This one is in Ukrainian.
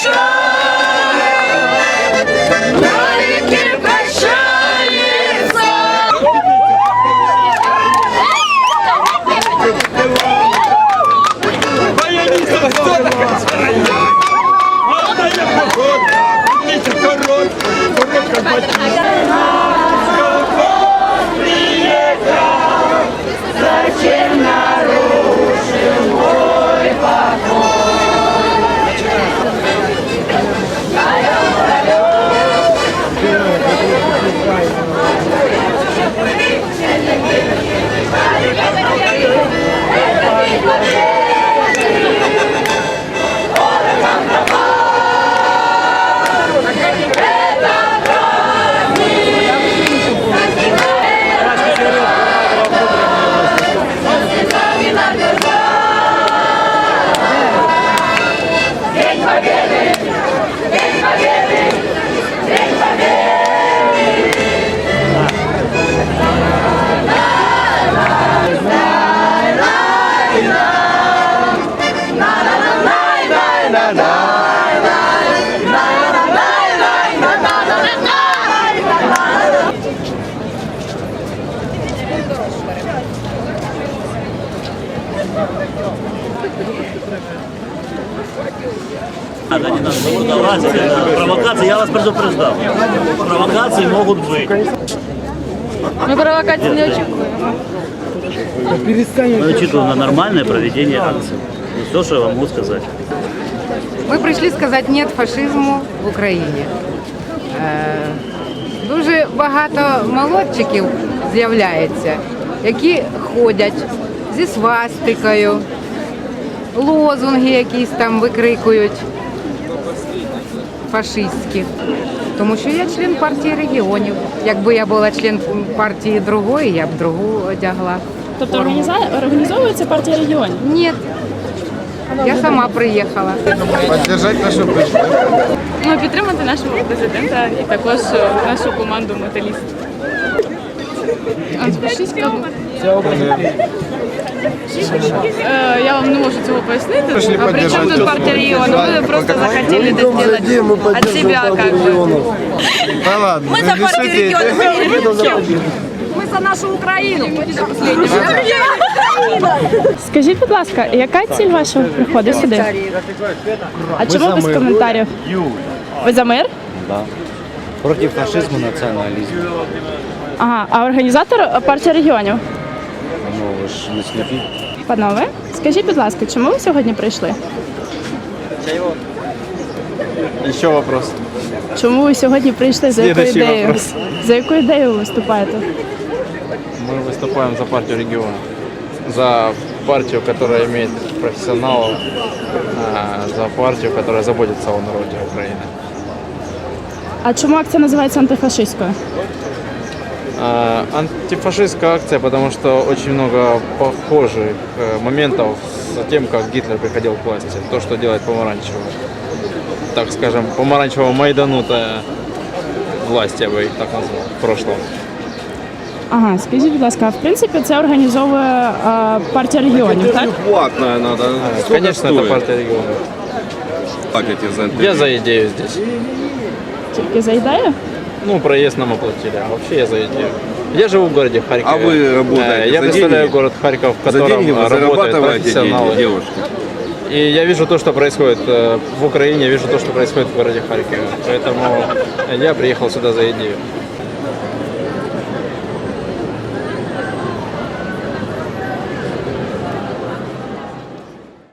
Дівча Надо, не надо. Ну, давайте, да. Провокации, я вас предупреждал. Провокации могут быть. Ми провокацій не очікуємо. Мы учитываем на нормальное проведение акции. И все, что я вам могу сказать. Ми прийшли сказати «нет» фашизму в Україні. Е, Дуже багато молодчиків з'являється, які ходять зі свастикою, лозунги якісь там викрикують фашистські. Тому що я член партії регіонів. Якби я була член партії другої, я б другу одягла. Тобто організа- організовується партія регіонів. Ні, я сама приїхала. Поддержать нашу. Ну, підтримати нашого президента і також нашу команду металіст. Антифашистська. Е, Я вам не можу цього пояснити. Пришли А при чому поддержать. тут партія регіону? Ми просто захотели это сделать от себя как бы. Да ладно, Мы за партию регионов. Ми за нашу Україну. Скажіть, будь ласка, яка ціль вашого приходу сюди? А чому без коментарів? Ви за мир? Против фашизма, национализма. Ага, а організатор е, партія регіонів? Ну, ви ж не сліпі. Панове, скажіть, будь ласка, чому ви сьогодні прийшли? Еще вопрос. Чому ви сьогодні прийшли? За якою Слідуючий ідеєю? вопрос. За якою ідеєю ви виступаєте? Мы выступаем за партию региона. За партию, которая имеет профессионалов, а, за партию, которая заботится о народе Украины. А чому акція називається антифашистською? А, Антифашистская акция, потому что очень много похожих э, моментов с тем, как Гитлер приходил к власти. То, что делает помаранчево. Так скажем, помаранчево майданутая власть, я бы их так назвал, в прошлом. Ага, скажіть, будь ласка, а в принципі це організовує е, партія регіонів, так? Платная надо. А, Конечно, это партия регионов. Платите за это. Я за идею здесь. Тільки за ідею? Ну, проезд нам оплатили, а вообще я за идею. Я живу в городе Харькове. А вы работаете Э, Я за представляю деньги? город Харьков, в За котором деньги вы работают зарабатываете деньги, профессионалы. девушки. И я вижу то, что происходит э, в Украине, вижу то, что происходит в городе Харькове. Поэтому я приехал сюда за идею.